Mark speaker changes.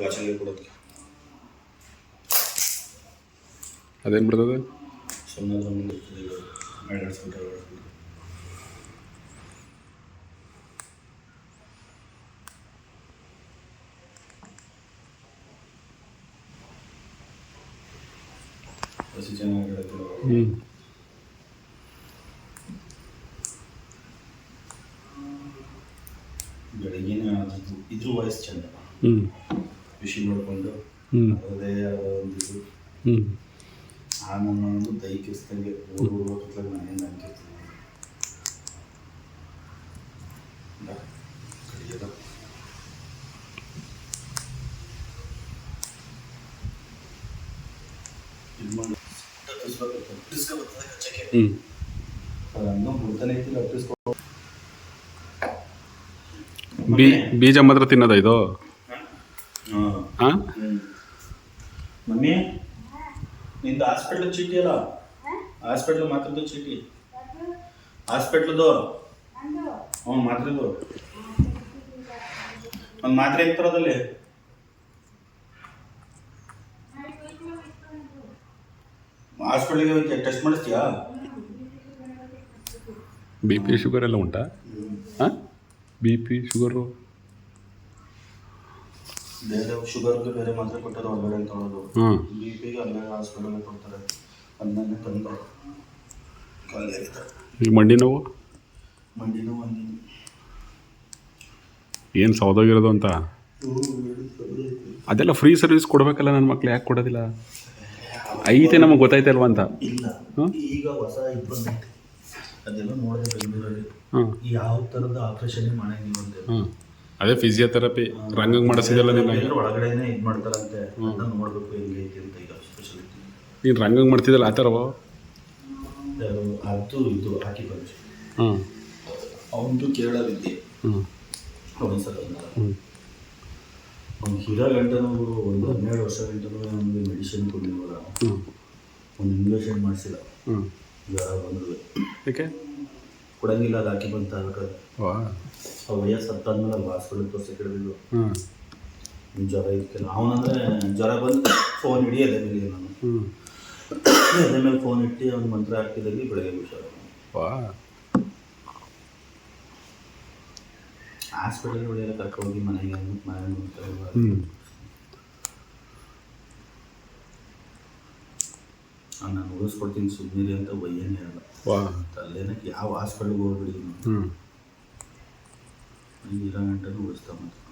Speaker 1: ಭಾಷೆಗೆ ಕೊಡುತ್ತೆ.
Speaker 2: ಅದೇನು ಬಿಡ್ತದೆ
Speaker 1: ಸುಮ್ಮನೆ
Speaker 2: ಹ್ಞೂ
Speaker 1: ಇದ್ರ ವಯಸ್ಸು ಚಂದ.
Speaker 2: ಹ್ಞೂ
Speaker 1: ಖುಷಿ ಮಾಡಿಕೊಂಡು ಅದೇ ಒಂದು ಇದು. ಆ ನನ್ನ ಒಂದು ದೈಕಿಸ್ದಂಗೆ ಊರು ಮನೆಯಿಂದ
Speaker 2: ಅಂತಿರ್ತೀನಿ ಬೀಜ ಮಾತ್ರ ತಿನ್ನೋದ ಇದು?
Speaker 1: ಹಾಂ? ಮಮ್ಮಿ ನಿಂದು ಹಾಸ್ಪಿಟ್ಲ್ ಚೀಟಿ ಅಲ್ಲ? ಹಾಸ್ಪಿಟ್ಲ್ ಮಾತ್ರದ್ದು ಚೀಟಿ. ಹಾಸ್ಪಿಟ್ಲದು ಹ್ಞೂ ಮಾತ್ರದ್ದು. ಒಂದು ಮಾತ್ರೆ ಇರ್ತಾರದಲ್ಲಿ ಹಾಸ್ಪಿಟ್ಲಿಗೆ ಹೋಗಿ ಟೆಸ್ಟ್ ಮಾಡಿಸ್ತೀಯಾ?
Speaker 2: ಬಿ ಪಿ ಶುಗರ್ ಎಲ್ಲ ಉಂಟಾ? ಹಾಂ? ಬಿ ಪಿ ಶುಗರು
Speaker 1: ಬೇರೆ ಶುಗರ್ಗೆ ಬೇರೆ ಮಾತ್ರೆ ಕೊಟ್ಟರೆ ಹೊರಗಡೆ
Speaker 2: ತೊಗೊಳ್ಳೋದು
Speaker 1: ಬಿ ಪಿಗೆ ಅಲ್ಲೇ ಹಾಸ್ಪಿಟಲ್ ಕೊಡ್ತಾರೆ. ಅದನ್ನೇ ತಂದು ಖಾಲಿ ಆಗಿದೆ
Speaker 2: ಈ ಮಂಡಿ ನೋವು?
Speaker 1: ಮಂಡಿನೂ ಒಂದು
Speaker 2: ಏನು ಸೌದೋಗಿರೋದು ಅಂತ? ಅದೆಲ್ಲ ಫ್ರೀ ಸರ್ವಿಸ್ ಕೊಡಬೇಕಲ್ಲ ನನ್ನ ಮಕ್ಳು ಯಾಕೆ ಕೊಡೋದಿಲ್ಲ? ಐತೆ ನಮಗೆ ಗೊತ್ತಾಯ್ತಲ್ವ ಅಂತ?
Speaker 1: ಇಲ್ಲ? ಈಗ ಹೊಸ ಇದು ಅದೆಲ್ಲ ನೋಡಿದೆ ಬೆಂಗಳೂರಲ್ಲಿ. ಯಾವ ಥರದ ಆಪರೇಷನ್ ಮಾಡಂಗಿಲ್ಲ ಅಂತ
Speaker 2: ಅದೇ ಫಿಸಿಯೋಥೆರಪಿ ರಂಗಂಗೆ ಮಾಡಿಸಿದೆಲ್ಲ ನೀನು
Speaker 1: ಒಳಗಡೆ ಒಳಗಡೆನೆ ಇದು ಮಾಡ್ತಾರಂತೆ. ಅದನ್ನ ನೋಡ್ಬೇಕು ಅಂತ ಈಗ ಸ್ಪೆಷಾಲಿಟಿ
Speaker 2: ನೀನು ರಂಗಂಗೆ ಮಾಡ್ತಿದ್ದಲ್ಲ ಆ ಥರವೋ
Speaker 1: ಅದು ಇದು ಹಾಕಿ ಬಂತು
Speaker 2: ಹಾಂ
Speaker 1: ಅವನದು ಕೇರಳ ವಿದ್ಯೆ
Speaker 2: ಹ್ಞೂ
Speaker 1: ಅವನ ಸಲ
Speaker 2: ಹ್ಞೂ
Speaker 1: ಅವ್ನು ಹಿರೋ ಗಂಟನೂ ಒಂದು ಹನ್ನೆರಡು ವರ್ಷ ಗಂಟನೂ ನಮಗೆ ಮೆಡಿಸಿನ್
Speaker 2: ಕೊಡಲಿಲ್ಲ
Speaker 1: ಒಂದು ಇಂಜೆಕ್ಷನ್ ಮಾಡಿಸಿಲ್ಲ.
Speaker 2: ಹ್ಞೂ
Speaker 1: ಜ್ವರ ಬಂದ್ರು
Speaker 2: ಏಕೆ
Speaker 1: ಕೊಡಂಗಿಲ್ಲ ಅದು ಹಾಕಿ ಬಂತ
Speaker 2: ವಾ
Speaker 1: ಆ ವಯಸ್ಸು ಹತ್ತಾದ್ಮೇಲೆ ಅಲ್ಲಿ ಹಾಸ್ಪಿಟಲ್ ತೋರಿಸಿ ಕೇಳಿದ್ರು.
Speaker 2: ಹಾಂ
Speaker 1: ಜ್ವರ ಇರ್ತಿಲ್ಲ ಅವನಂದ್ರೆ ಜ್ವರ ಬಂದು ಫೋನ್ ಹಿಡಿ ಅದೇ ಮೇಲೆ ನಾನು.
Speaker 2: ಹ್ಞೂ
Speaker 1: ಅದೇ ಮೇಲೆ ಫೋನ್ ಇಟ್ಟು ಅವ್ನು ಮಂತ್ರ ಹಾಕಿದಲ್ಲಿ ಬೆಳಗ್ಗೆ ಹುಷಾರು.
Speaker 2: ವಾ.
Speaker 1: ಹಾಸ್ಪಿಟಲ್ ಹೊಡೆಯಲ್ಲ ಕರ್ಕೊಂಡೋಗಿ ಮನೆಗೆ ಅಂದ್ಬಿಟ್ಟು ಮನೆ
Speaker 2: ಹ್ಞೂ
Speaker 1: ನಾನು ಉಳಿಸ್ಕೊಡ್ತೀನಿ ಸುಮ್ಮನೆ ಅಂತ ಒಯ್ಯನೇ ಅಲ್ಲ
Speaker 2: ವಾ.
Speaker 1: ಅಲ್ಲೇನಕ್ಕೆ ಯಾವ ಹಾಸ್ಪಿಟಲ್ಗೆ ಹೋಗ್ಬಿಡಿ
Speaker 2: ಹ್ಞೂ
Speaker 1: ಇರೋ ಗಂಟೆನೂ ಉಳಿಸ್ತಾ ಮತ್ತೆ